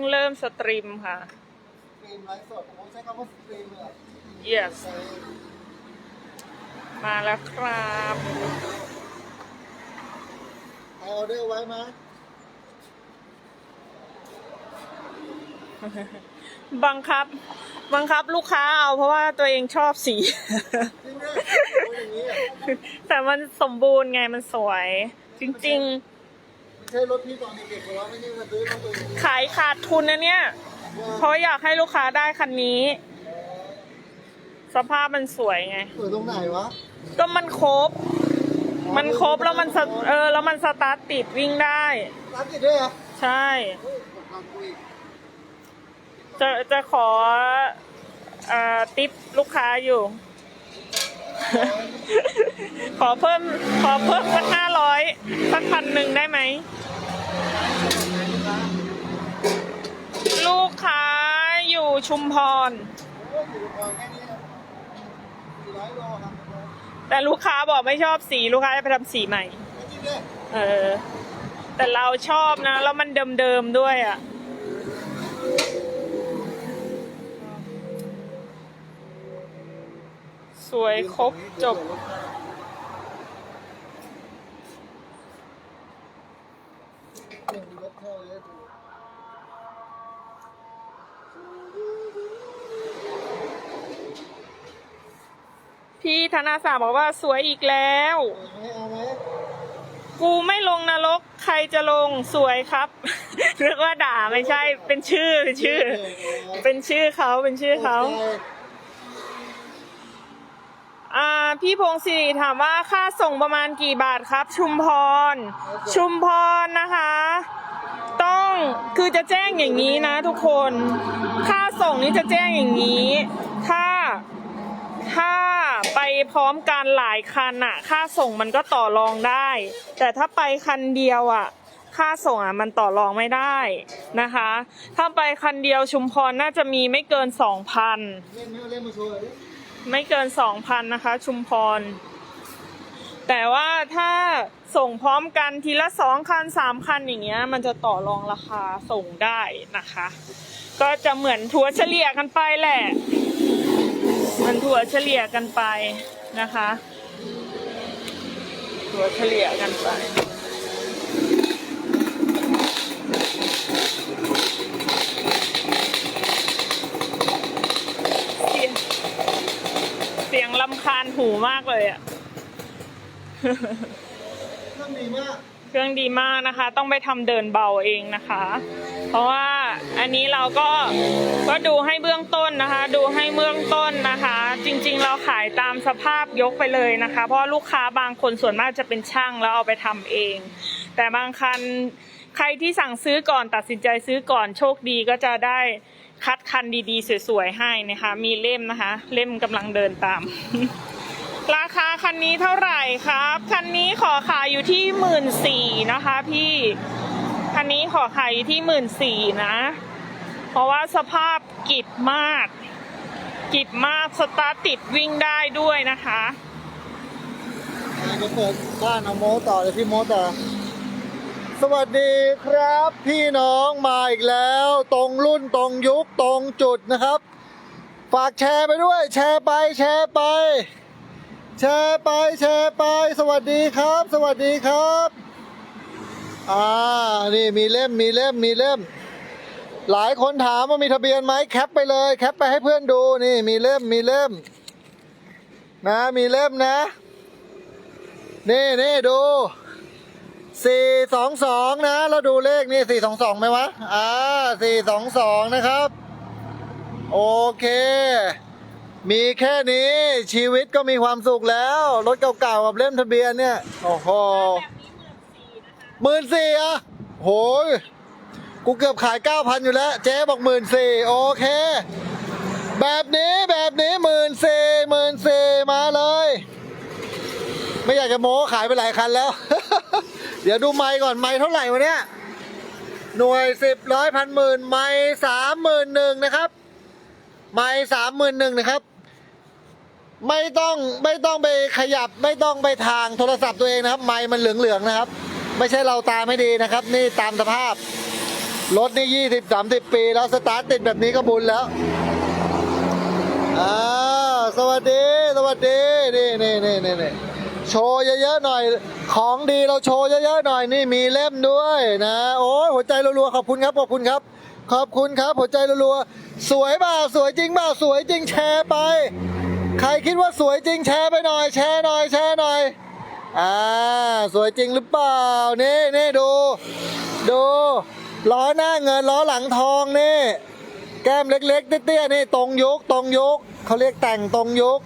งเริ่มสตรีมค่ะ สตรีมไลฟ์สดผมใช้คำว่าสตรีมเลยอะ yes มาแล้วครับเอาออเดอร์ไว้ไหมบังคับ บังคับลูกค้าเอาเพราะว่าตัวเองชอบสี จริงเนี่ยโอ้ยอย่างนี้อะแต่มันสมบูรณ์ไงมันสวย จริงไม่ ใช่รถพี่ตอนเด็กๆหรอวะไม่ใช่มาซื้อรถตัวเองๆขายขาดทุนนะเนี่ย เพราะอยากให้ลูกค้าได้คันนี้ สภาพมันสวยไง เปิดตรงไหนวะก็มันครบ มันครบแล้วมันสเออแล้วมันสตาร์ทติดวิ่งได้ร้านติดด้วยเหรอใช่ เฮ้ยตกลงกูอีกจะจะขอเอ่อติปลูกค้าอยู่ ขอเพิ่มขอเพิ่มสักห้าร้อยสักพันหนึ่งได้ไหม ลูกค้าอยู่ชุมพร แต่ลูกค้าบอกไม่ชอบสีลูกค้าจะไปทำสีใหม่เลยเออ แต่เราชอบนะ แล้วมันเดิมๆด้วยอะ สวยครบจบ พี่ธนาสาบอกว่าสวยอีกแล้ว กูไม่ลงนรก ใครจะลงสวยครับ เรียกว่าด่าไม่ใช่ เป็นชื่อเป็นชื่อ เป็นชื่อเขาเป็นชื่อเขา อคอ่าพี่พงศิริถามว่าค่าส่งประมาณกี่บาทครับ ชุมพร ชุมพรนะคะ ต้องคือจะแจ้งอย่างนี้นะทุกคน ค่าส่งนี้จะแจ้งอย่างนี้ ถ้าถ้าไปพร้อมกันหลายคันอะค่าส่งมันก็ต่อรองได้ แต่ถ้าไปคันเดียวอะค่าส่งอะมันต่อรองไม่ได้นะคะ ถ้าไปคันเดียวชุมพรน่าจะมีไม่เกินสองพันเล่นไหมเล่นมาโชว์หน่อยดิ ไม่เกินสองพันนะคะ ชุมพร แต่ว่าถ้าส่งพร้อมกันทีละสองคันสามคันอย่างเงี้ย มันจะต่อรองราคาส่งได้นะคะ ก็จะเหมือนถัวเฉลี่ยกันไปแหละ มันถัวเฉลี่ยกันไปนะคะถัวเฉลี่ยกันไป เสียงลำคาญหูมากเลยอะเครื่องดีมาก เครื่องดีมากนะคะ ต้องไปทำเดินเบาเองนะคะ เพราะว่าอันนี้เราก็ก็ดูให้เบื้องต้นนะคะ ดูให้เบื้องต้นนะคะ จริงๆเราขายตามสภาพยกไปเลยนะคะ เพราะลูกค้าบางคนส่วนมากจะเป็นช่างแล้วเอาไปทำเอง แต่บางคันใครที่สั่งซื้อก่อนตัดสินใจซื้อก่อนโชคดีก็จะได้ คัดคันดีๆ สวยๆ ให้นะคะ มีเล่มนะคะ เล่มกำลังเดินตาม ราคาคันนี้เท่าไหร่ครับ คันนี้ขอขายอยู่ที่หมื่นสี่นะคะพี่ คันนี้ขอขายอยู่ที่หมื่นสี่นะ เพราะว่าสภาพกิบมาก กิบมาก สตาร์ติดวิ่งได้ด้วยนะคะอะจะเปิดบ้านเอาโมต่อเลยพี่โมต่อ สวัสดีครับพี่น้องมาอีกแล้ว ตรงรุ่นตรงยุคตรงจุดนะครับ ฝากแชร์ไปด้วย แชร์ไปแชร์ไป แชร์ไปแชร์ไป สวัสดีครับ สวัสดีครับอ่านี่มีเล่มมีเล่มมีเล่ม หลายคนถามว่ามีทะเบียนไหมแคปไปเลยแคปไปให้เพื่อนดูนี่มีเล่มมีเล่ม นะมีเล่มนะ นี่นี่ดู สี่สองสองนะแล้วดูเลขนี่สี่สองสองไหมวะ อ่าสี่สองสองนะครับ โอเค มีแค่นี้ชีวิตก็มีความสุขแล้ว รถเก่าๆกับเล่มทะเบียนเนี่ย โอ้โหหมื่นสี่อะโหยกูเกือบขายเก้าพันอยู่แล้ว เจ๊บอกหมื่นสี่โอเค แบบนี้แบบนี้หมื่นสี่หมื่นสี่มาเลย ไม่อยากจะโม้ขายไปหลายคันแล้ว เดี๋ยวดูไม้ก่อนไม้เท่าไหร่วะเนี่ยหน่วยสิบร้อยพันหมื่นไม้สามหมื่นหนึ่งนะครับ ไม้สามหมื่นหนึ่งนะครับ ไม่ต้องไม่ต้องไปขยับไม่ต้องไปทางโทรศัพท์ตัวเองนะครับ ไม้มันเหลืองๆนะครับ ไม่ใช่เราตาไม่ดีนะครับ นี่ตามสภาพรถนี่ยี่สิบสามสิบปี แล้วสตาร์ทติดแบบนี้ก็บุญแล้วอ่าสวัสดี สวัสดี นี่นี่นี่นี่นี่ โชว์เยอะๆหน่อย ของดีเราโชว์เยอะๆหน่อยนี่มีเล่มด้วยนะ โอ้หัวใจรัวๆขอบคุณครับขอบคุณครับ ขอบคุณครับ หัวใจรัวๆสวยเปล่าสวยจริงเปล่าสวยจริงแชร์ไป ใครคิดว่าสวยจริงแชร์ไปหน่อย แชร์หน่อยแชร์หน่อยอ่าสวยจริงหรือเปล่านี่นี่ดู ดูล้อหน้าเงินล้อหลังทองนี่ แก้มเล็กๆเตี้ยๆนี่ตรงยุคตรงยุคเขาเรียกแต่งตรงยุค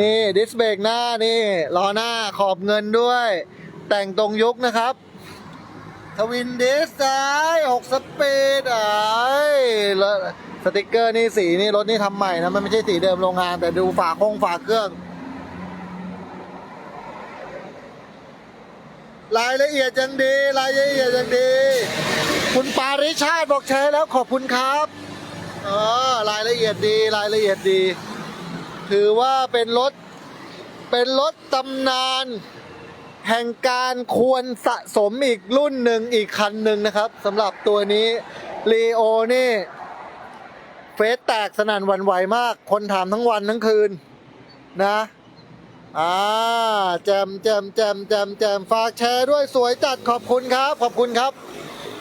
นี่ดิสเบรกหน้านี่ล้อหน้าขอบเงินด้วย แต่งตรงยุคนะครับทวินดิสซ้ายหกสปีดอ่ยแล้วสติกเกอร์นี่สีนี่รถนี่ทำใหม่นะ มันไม่ใช่สีเดิมโรงงาน แต่ดูฝาโคงฝาเครื่อง รายละเอียดยังดี รายละเอียดยังดี คุณปาริชาติบอกแชร์แล้วขอบคุณครับ เออ รายละเอียดดี รายละเอียดดี ถือว่าเป็นรถ เป็นรถตำนาน แห่งการควรสะสมอีกรุ่นหนึ่งอีกคันหนึ่งนะครับสำหรับตัวนี้ลีโอนี่ เฟซแตกสนั่นวันไหวมาก คนถามทั้งวันทั้งคืนนะอ่าแจมแจมแจมแจมแจมฝากแชร์ด้วยสวยจัดขอบคุณครับ ขอบคุณครับ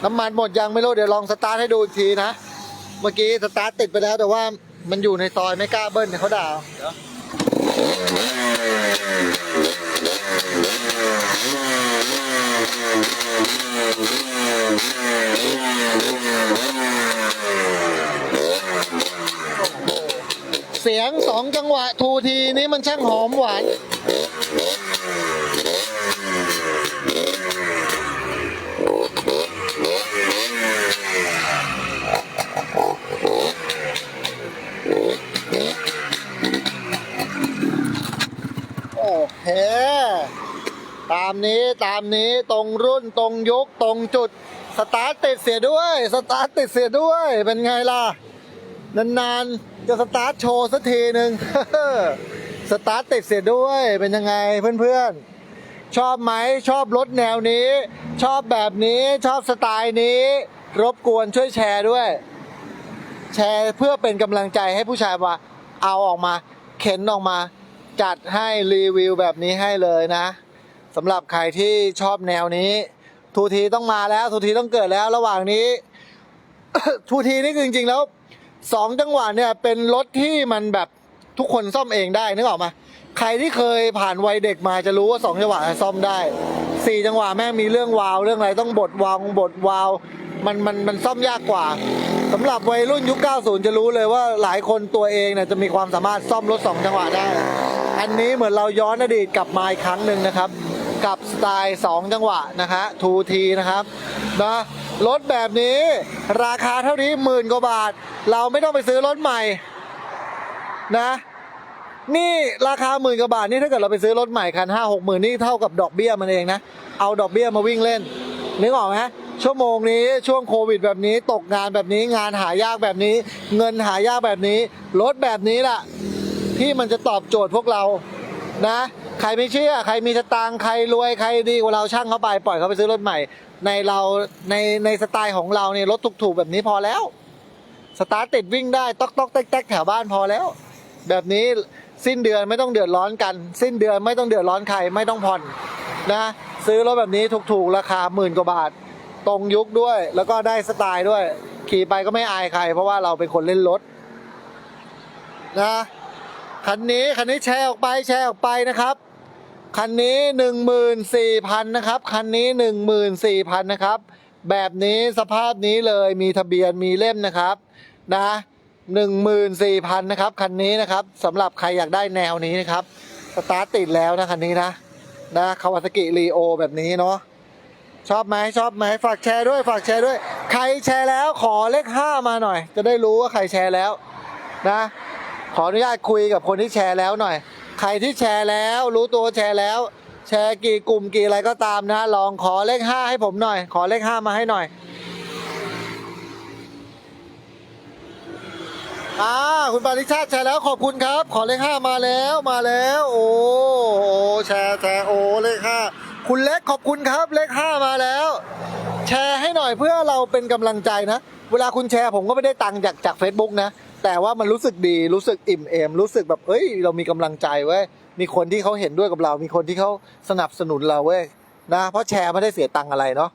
น้ำมันหมดยังไม่รู้ เดี๋ยวลองสตาร์ทให้ดูอีกทีนะ เมื่อกี้สตาร์ทติดไปแล้วแต่ว่า มันอยู่ในซอยไม่กล้าเบิ้ลเดี๋ยวเขาด่าวเสียงสองจังหวะทูทีนี้มันช่างหอมหวาน เคตามนี้ตามนี้ตรงรุ่นตรงยุคตรงจุด สตาร์ทติดเสียด้วย สตาร์ทติดเสียด้วย เป็นไงล่ะ นานๆ จะสตาร์ทโชว์สักทีหนึ่งสตาร์ทติดเสียด้วยเป็นยังไงเพื่อนๆ ชอบไหมชอบรถแนวนี้ ชอบแบบนี้ชอบสไตล์นี้ รบกวนช่วยแชร์ด้วย แชร์เพื่อเป็นกำลังใจให้ผู้ชายว่า เอาออกมา เข็นออกมา จัดให้รีวิวแบบนี้ให้เลยนะสำหรับใครที่ชอบแนวนี้ ทูทีต้องมาแล้ว ทูทีต้องเกิดแล้วระหว่างนี้ ทูทีนี่คือจริงๆแล้วสองจังหวะเนี่ยเป็นรถที่มันแบบทุกคนซ่อมเองได้นึกออกมาใครที่เคยผ่านวัยเด็กมาจะรู้ว่าสองจังหวะซ่อมได้สี่จังหวะแม่งมีเรื่องวาล์วเรื่องอะไรต้องบดวาล์วบดวาล์วมันมันมันซ่อมยากกว่าสำหรับวัยรุ่นยุค 90 จะรู้เลยว่าหลายคนตัวเองเนี่ยจะมีความสามารถซ่อมรถสองจังหวะได้ อันนี้เหมือนเราย้อนอดีตกลับมาอีกครั้งหนึ่งนะครับ กับสไตล์ 2 จังหวะนะฮะทูทีนะครับนะรถแบบนี้ราคาเท่านี้หมื่นกว่าบาท เราไม่ต้องไปซื้อรถใหม่นะนี่ราคาหมื่นกว่าบาทนี่ถ้าเกิดเราไปซื้อรถใหม่คันห้าหกหมื่นนี่เท่ากับดอกเบี้ยมันเองนะ เอาดอกเบี้ยมาวิ่งเล่นนึกออกไหมชั่วโมงนี้ช่วงโควิดแบบนี้ ตกงานแบบนี้งานหายากแบบนี้ เงินหายากแบบนี้ รถแบบนี้แหละ ที่มันจะตอบโจทย์พวกเรานะ ใครไม่เชื่อ ใครมีสตางค์ใครรวยใครดีกว่าเราช่างเขาไปปล่อยเขาไปซื้อรถใหม่ ในเราในในสไตล์ของเราเนี่ยรถถูกๆแบบนี้พอแล้ว สตาร์ทติดวิ่งได้ต๊อกต๊อกแต๊กแต๊กแถวบ้านพอแล้ว แบบนี้สิ้นเดือนไม่ต้องเดือดร้อนกัน สิ้นเดือนไม่ต้องเดือดร้อนใครไม่ต้องผ่อนนะซื้อรถแบบนี้ถูกๆราคาหมื่นกว่าบาท ตรงยุคด้วย แล้วก็ได้สไตล์ด้วย ขี่ไปก็ไม่อายใคร เพราะว่าเราเป็นคนเล่นรถนะ คันนี้คันนี้แชร์ออกไปแชร์ออกไปนะครับคันนี้หนึ่งหมื่นสี่พันนะครับคันนี้หนึ่งหมื่นสี่พันนะครับ แบบนี้สภาพนี้เลยมีทะเบียนมีเล่มนะครับนะหนึ่งหมื่นสี่พันนะครับคันนี้นะครับสำหรับใครอยากได้แนวนี้นะครับสตาร์ทติดแล้วนะคันนี้นะนะคาวาซากิรีโอแบบนี้เนาะชอบไหมชอบไหมฝากแชร์ด้วยฝากแชร์ด้วย ใครแชร์แล้วขอเลขห้ามาหน่อย จะได้รู้ว่าใครแชร์แล้วนะ ขออนุญาตคุยกับคนที่แชร์แล้วหน่อย ใครที่แชร์แล้ว รู้ตัวแชร์แล้ว แชร์กี่กลุ่มกี่อะไรก็ตามนะ ลองขอเลขห้าให้ผมหน่อย ขอเลขห้ามาให้หน่อยอ่าคุณปาริชาติแชร์แล้วขอบคุณครับ ขอเลขห้ามาแล้วมาแล้ว โอ้โอ้แชร์แชร์โอ้เลขห้าคุณเล็กขอบคุณครับเลขห้ามาแล้ว แชร์ให้หน่อยเพื่อเราเป็นกำลังใจนะ เวลาคุณแชร์ผมก็ไม่ได้ตังค์จากจาก Facebook นะ แต่ว่ามันรู้สึกดีรู้สึกอิ่มเอม รู้สึกแบบเอ้ย เรามีกำลังใจเว้ยมีคนที่เขาเห็นด้วยกับเรา มีคนที่เขาสนับสนุนเราเว้ยนะเพราะแชร์ไม่ได้เสียตังค์อะไรเนาะ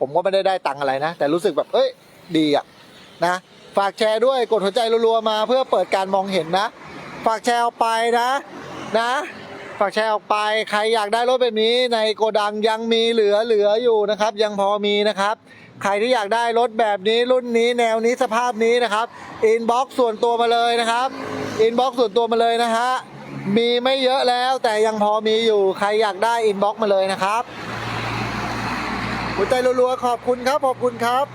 ผมก็ไม่ได้ได้ตังค์อะไรนะ แต่รู้สึกแบบเอ้ยดีอะนะฝากแชร์ด้วยกดหัวใจรัวๆมา เพื่อเปิดการมองเห็นนะ ฝากแชร์ออกไปนะนะ ฝากแชร์ออกไปใครอยากได้รถแบบนี้ในโกดังยังมีเหลือเหลืออยู่นะครับ ยังพอมีนะครับ ใครที่อยากได้รถแบบนี้รุ่นนี้แนวนี้สภาพนี้นะครับอินบ็อกส่วนตัวมาเลยนะครับอินบ็อกส่วนตัวมาเลยนะฮะมีไม่เยอะแล้วแต่ยังพอมีอยู่ใครอยากได้อินบ็อกมาเลยนะครับหัวใจรัวๆขอบคุณครับขอบคุณครับ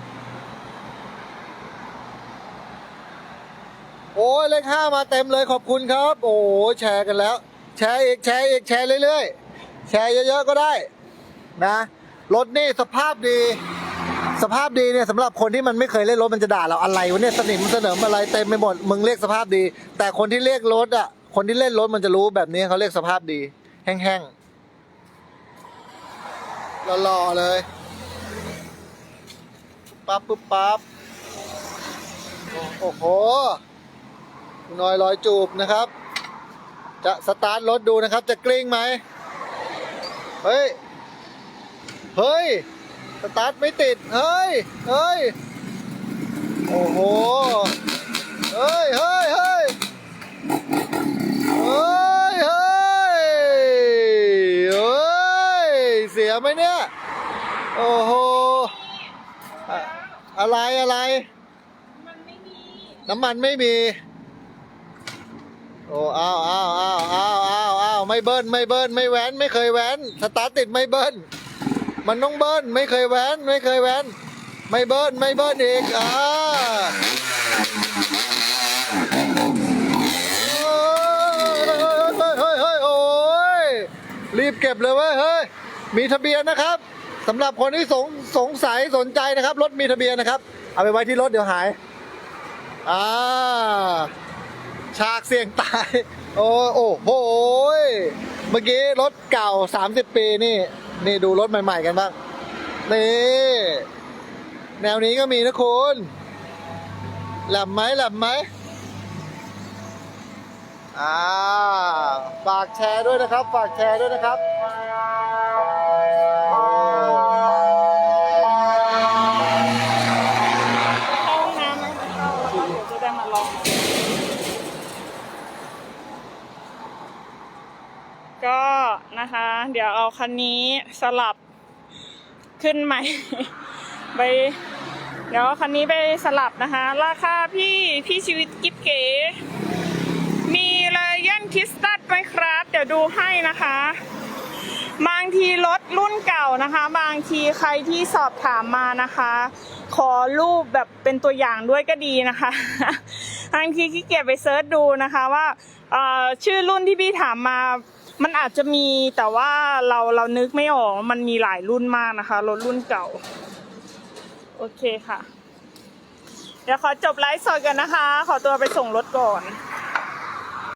โอ้ยเลขห้ามาเต็มเลยขอบคุณครับ โอ้แชร์กันแล้ว แชร์อีกแชร์อีกแชร์เรื่อยๆ แชร์เยอะๆก็ได้ นะรถนี่สภาพดี สภาพดีเนี่ยสำหรับคนที่มันไม่เคยเล่นรถมันจะด่าเราอะไรวะเนี่ยสนิมเสนมอะไรเต็มไปหมดมึงเรียกสภาพดี แต่คนที่เรียกรถอะคนที่เล่นรถมันจะรู้แบบนี้เขาเรียกสภาพดี แห้งๆหล่อๆเลยปั๊บปุ๊บปั๊บโอ้โหน้อยร้อยจูบนะครับ จะสตาร์ทรถดูนะครับ จะกลิ้งไหมเฮ้ย เฮ้ย สตาร์ทไม่ติด เฮ้ย เฮ้ย โอ้โห เฮ้ย เฮ้ย เฮ้ย เฮ้ย เฮ้ย เฮ้ย เสียไหมเนี่ย โอ้โห อะไรอะไรมันไม่มีน้ำมันไม่มี โอ้อ้าวอ้าวอ้าวอ้าวอ้าวอ้าวไม่เบิ้ลไม่เบิ้ลไม่แว้น ไม่เคยแว้น สตาร์ทติดไม่เบิ้ล มันต้องเบิ้ลไม่เคยแว้นไม่เคยแว้นไม่เบิ้ลไม่เบิ้ลอีกอ่าเฮ้ยเฮ้ยเฮ้ยเฮ้ยโอ้ยรีบเก็บเลยเว้ยเฮ้ยมีทะเบียนนะครับสำหรับคนที่สงสงสัยสนใจนะครับ รถมีทะเบียนนะครับ เอาไปไว้ที่รถเดี๋ยวหายอ่าฉากเสี่ยงตาย โอ้โอ้โหเมื่อกี้รถเก่า 30 ปีนี่ นี่ดูรถใหม่ ๆ กันบ้าง นี่ แนวนี้ก็มีนะคุณหลับไหมหลับไหมอ่าฝากแชร์ด้วยนะครับ ฝากแชร์ด้วยนะครับโอ้ เข้าห้องน้ำไหมเข้าแล้วก็เดี๋ยวจะได้มาลอง ก็ นะคะ เดี๋ยวเอาคันนี้สลับขึ้นใหม่ ไป เดี๋ยวคันนี้ไปสลับนะคะ ราคาพี่พี่ชีวิตกิ๊บเก๋ มีเลยยันคิสตัสไหมครับ เดี๋ยวดูให้นะคะ บางทีรถรุ่นเก่านะคะ บางทีใครที่สอบถามมานะคะ ขอรูปแบบเป็นตัวอย่างด้วยก็ดีนะคะบางทีขี้เกียจไปเซิร์ชดูนะคะว่าชื่อรุ่นที่พี่ถามมา มันอาจจะมีแต่ว่าเราเรานึกไม่ออกมันมีหลายรุ่นมากนะคะรถรุ่นเก่า โอเคค่ะ เดี๋ยวขอจบไลฟ์สดกันนะคะ ขอตัวไปส่งรถก่อน